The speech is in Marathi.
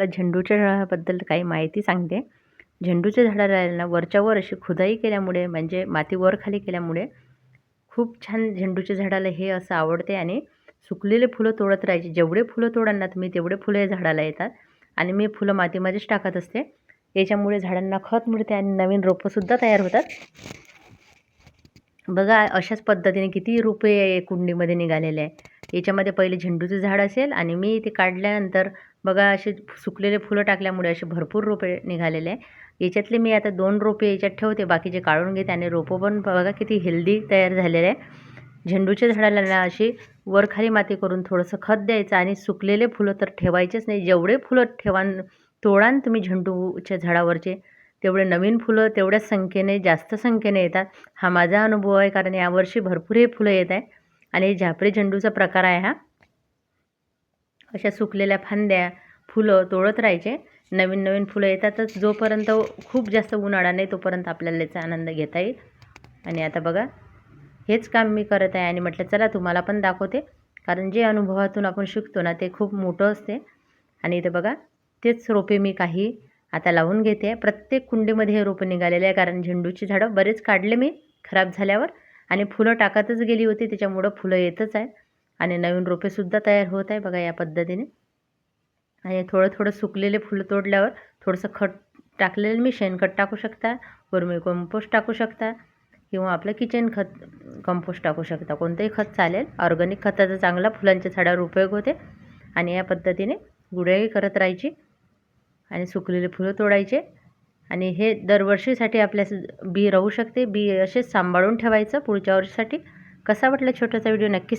तुम्हाला झेंडूच्या झाडाबद्दल काही माहिती सांगते. झेंडूच्या झाडाला वरच्या वर वरच्यावर अशी खुदाई केल्यामुळे म्हणजे माती वर खाली केल्यामुळे खूप छान झेंडूच्या झाडाला हे असं आवडते आणि सुकलेले फुलं तोडत राहायचे. जेवढे फुलं तोडाल ना तुम्ही तेवढे फुलं या झाडाला येतात आणि मी फुलं मातीमध्येच टाकत असते. याच्यामुळे झाडांना खत मिळते आणि नवीन रोपंसुद्धा तयार होतात. बघा अशाच पद्धतीने किती रुपये कुंडीमध्ये निघालेले आहे. याच्यामध्ये पहिले झेंडूचं झाड असेल आणि मी ते काढल्यानंतर बघा असे सुकलेले फुलं टाकल्यामुळे असे भरपूर रोपे निघालेले आहे. याच्यातले मी आता दोन रोपे याच्यात ठेवते बाकीचे काढून घेते आणि रोपं पण बघा किती हेल्दी तयार झालेले आहे. झेंडूच्या झाडाला ना अशी वरखाली माती करून थोडंसं खत द्यायचं आणि सुकलेले फुलं तर ठेवायचेच नाही. जेवढे फुलं ठेवान तोडान तुम्ही झेंडूच्या झाडावरचे तेवढे नवीन फुलं तेवढ्याच संख्येने जास्त संख्येने येतात. हा माझा अनुभव आहे कारण यावर्षी भरपूर हे फुलं येत आहे आणि झापरी झेंडूचा प्रकार आहे हा. अशा सुकलेल्या फांद्या फुलं तोडत राहायचे. नवीन नवीन फुलं येतातच. जोपर्यंत खूप जास्त उन्हाळा नाही तोपर्यंत आपल्याला याचा आनंद घेता येईल. आणि आता बघा हेच काम मी करत आहे आणि म्हटलं चला तुम्हाला पण दाखवते. कारण जे अनुभवातून आपण शिकतो ना ते खूप मोठं असते. आणि इथे बघा तेच रोपे मी काही आता लावून घेते. प्रत्येक कुंडीमध्ये हे रोपं निघालेले आहे. कारण झेंडूची झाडं बरेच काढले मी खराब झाल्यावर. आणि फुलं टाकतच गेली होती त्याच्यामुळं फुलं येतच आहे आणि नवीन रोपेसुद्धा तयार होत आहे बघा या पद्धतीने. आणि थोडं थोडं सुकलेले फुलं तोडल्यावर थोडंसं खत टाकलेलं मी शेणखत टाकू शकता वर्मी कंपोस्ट टाकू शकता किंवा आपलं किचन खत कंपोस्ट टाकू शकता. कोणतंही खत चालेल. ऑर्गॅनिक खताचा चांगला फुलांच्या झाडावर उपयोग होते. आणि या पद्धतीने गुड्याही करत राहायची आणि सुकलेले फुलं तोडायचे. आणि हे दरवर्षीसाठी आपल्या बी राहू शकते. बी असेच सांभाळून ठेवायचं पुढच्या वर्षीसाठी. कसा वाटला छोटासा व्हिडिओ? नक्की